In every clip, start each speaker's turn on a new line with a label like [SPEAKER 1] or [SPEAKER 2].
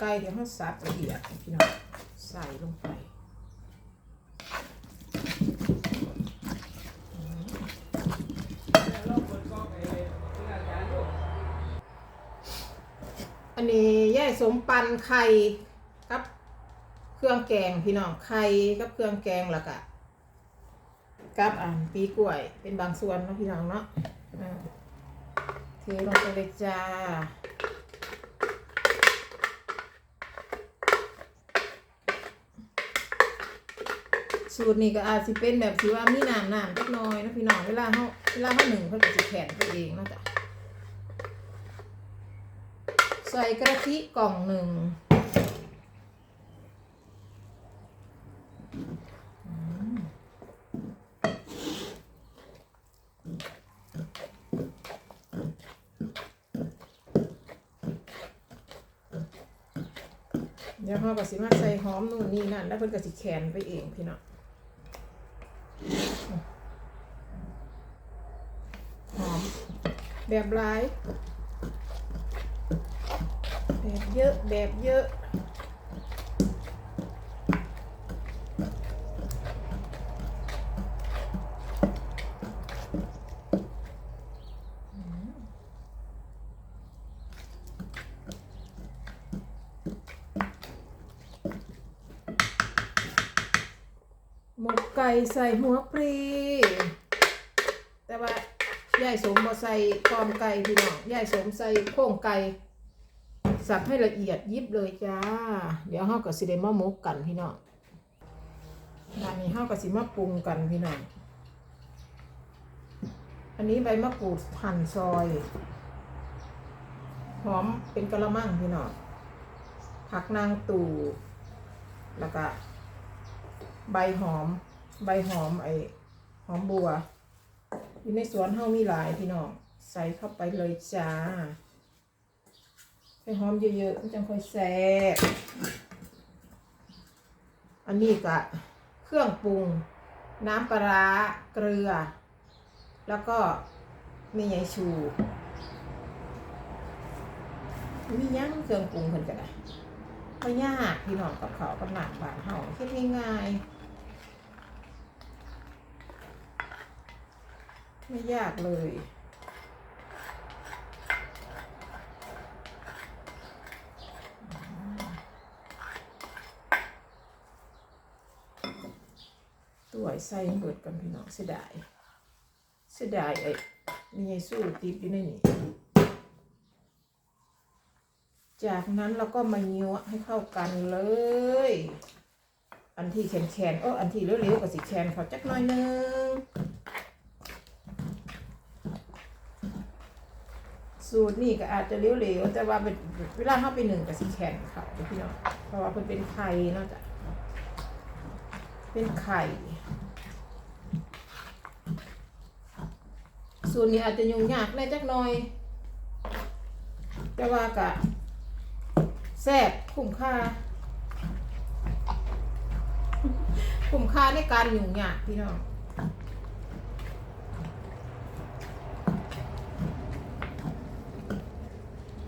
[SPEAKER 1] ไก่เดี๋ยวเขาสับละเอียดพี่น้องใส่ลงไปอันนี้ย่ายสมปันไข่กับเครื่องแกงพี่น้องไข่กับเครื่องแกงแล้วก็กับอ่านปีกล้วยเป็นบางส่วนเนาะพี่น้องเนาะอ่าเทลงไปเลยจ้า สูตรนี้ก็อาจสิเป็นแบบที่ว่ามีน้ำน้ำเล็กน้อยนะพี่น้องเวลาเขาเวลาเขาหนึ่งเขาก็จะแข็งตัวเองนะจ้ะใส่กะทิกล่องหนึ่งเดี๋ยวเขาก็สิมาใส่หอมนู่นนี่นั่น แล้วเพิ่นก็สิแขนไปเองพี่น้อง หอม แบบหลาย แบบเยอะ แบบเยอะหมกไก่ใส่หัวปลี ยายสมบ่ใส่กอมไก่พี่น้องยายสมใส่โครงไก่สับให้ละเอียดยิบเลยจ้า เดี๋ยวเฮาก็สิได้มาหมกกันพี่น้องด้านนี้เฮาก็สิมาปรุงกันพี่น้องอันนี้ใบมะกรูดหั่นซอยหอมเป็นกะละมังพี่น้องผักนางตู่ แล้วก็ใบหอม ใบหอมไอหอมบัว อยู่ในสวนเฮามีหลายพี่น้องใส่เข้าไปเลยจ้าให้หอมเยอะๆมันจังค่อยแซ่บอันนี้ก็เครื่องปรุง น้ำปลาร้าเกลือ แล้วก็มีไยชู มียังเครื่องปรุงเพิ่นก็ได้ไม่ยากพี่น้องกับเขากับหนักบานเฮาเฮ็ดง่ายๆ ไม่ยากเลย ตัวใส่เบิดกันพี่น้องเสียดายเสียดายไอ้มีไงสู้ติดอยู่ในนี้จากนั้นเราก็มายัวให้เข้ากันเลย อันที่แขนแขนโอ้อันที่เร็วๆกับสีแขนเขาจักหน่อยนึง สูตรนี่ก็อาจจะเร็วๆแต่ว่าเป็นเวลาเข้าไปหนึ่งกับสีแขนเขาพี่น้องเพราะว่ามันเป็นไข่เนาะจ้ะเป็นไข่ สูตรนี้อาจจะยุ่งยากแน่จักหน่อย แต่ว่ากะแซ่บคุ้มค่าคุ้มค่าในการยุ่งยากพี่น้อง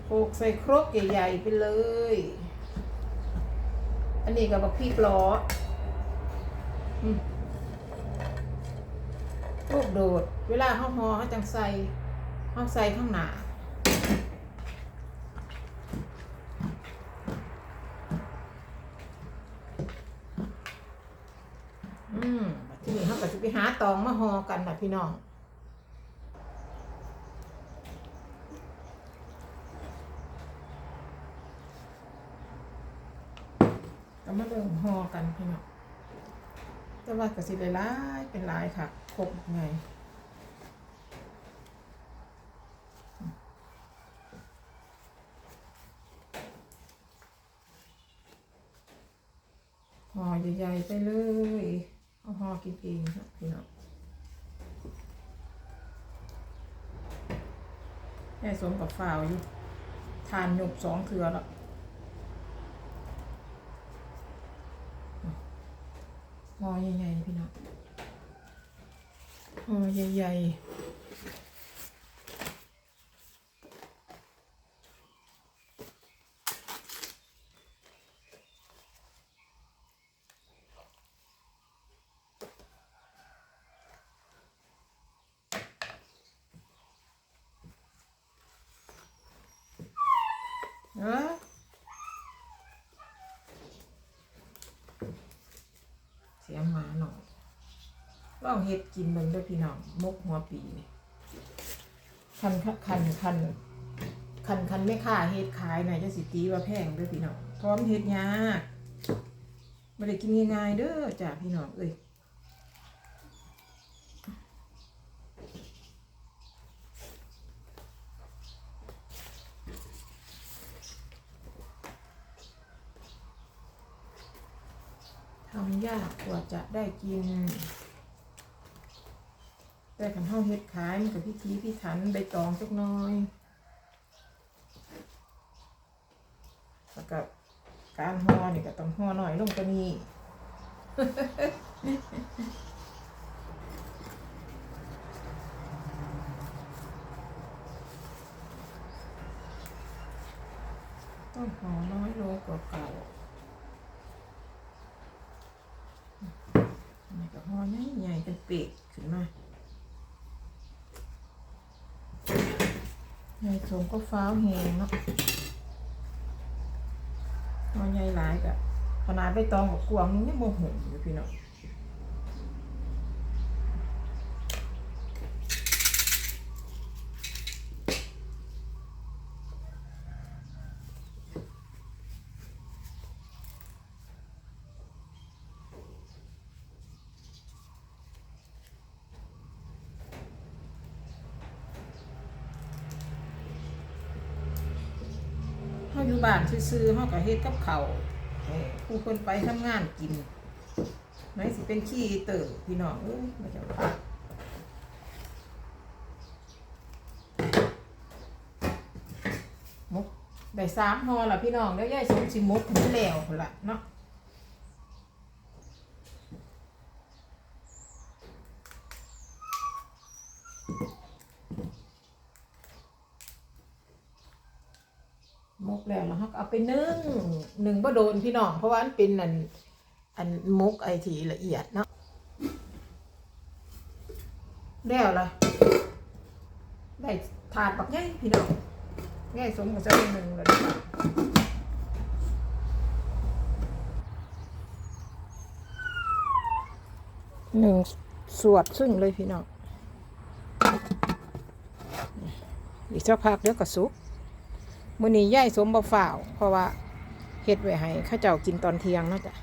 [SPEAKER 1] โข ลกใส่ครกใหญ่ๆไปเลย อันนี้กับบักพริกล้อลูกโดด เวลาเขาห่อเขาจังใส่เขาใส่ข้างหน้าอืมที่นี้เขาก็จะไปหาตองมาหอกันนะพี่น้อง ก็มาเริ่มหอกันพี่น้องแต่ว่าก็สิได้หลายเป็นหลายค่ะครบไงห่อใหญ่ๆไปเลยเอาห่อกินเองครับพี่น้องแม่สมกับฝ่าวอยู่ทานหยกสองเถือแล้ว ใหญ่ๆพี่น้องห่อใหญ่ๆเออ น้ำหมาหน่อยลองเฮ็ดกินเบิ่งด้วยพี่น้องมกหัวปีนี่คันคันคันคันคันคันไม่ค่าเฮ็ดขายหน่อยจะสิตีว่าแพงด้วยพี่น้องพร้อมเฮ็ดยากไม่ได้กินง่ายๆเด้อจ้าพี่น้องเอ้ย ยากกว่าจะได้กิน แต่ขันห้าเฮ็ดขายมันกับพิธีพิถันใบตองสักหน้อยแล้วก็การห่อนี่ก็ต้องห่อหน่อยลงกว่านี้ต้องห่อน้อยลงกว่าเก่า ก็ห่อใหญ่ใหญ่เป็นปีกขึ้นมาใหญ่สมก็ฟ้าวแหงเนาะห่อใหญ่หลายกะขนาดใบตองกับกวางนี่ยังโมโหอยู่พี่น้อง เฮาอยู่บ้านซื้อๆเฮาก็เฮ็ดกับเขาผู้คนไปทำงานกินไหนสิเป็นขี้เต๋อพี่น้องเอ้ยมาจะพักมุกได้สามห่อละพี่น้องแล้วยายสมสิมุกถึงแล้วพุ่นละเนาะ มกแล้วแล้วเขาก็เอาไปนึ่งหนึ่งบ่โดนพี่น้องเพราะว่ามันเป็นอันอันมกไอทีละเอียดเนาะแล้วล่ะได้ถาดปักง่ายพี่น้องง่ายสมกับจะเป็นหนึ่งเลยหนึ่งสวดซึ่งเลยพี่น้องอีกสักพักเดี๋ยวก็สุก มื้อนี้ย่ายสมบ่ฝ่าวเพราะว่าเฮ็ดไว้ให้ข้าเจ้ากินตอนเที่ยงเนาะจ้ะ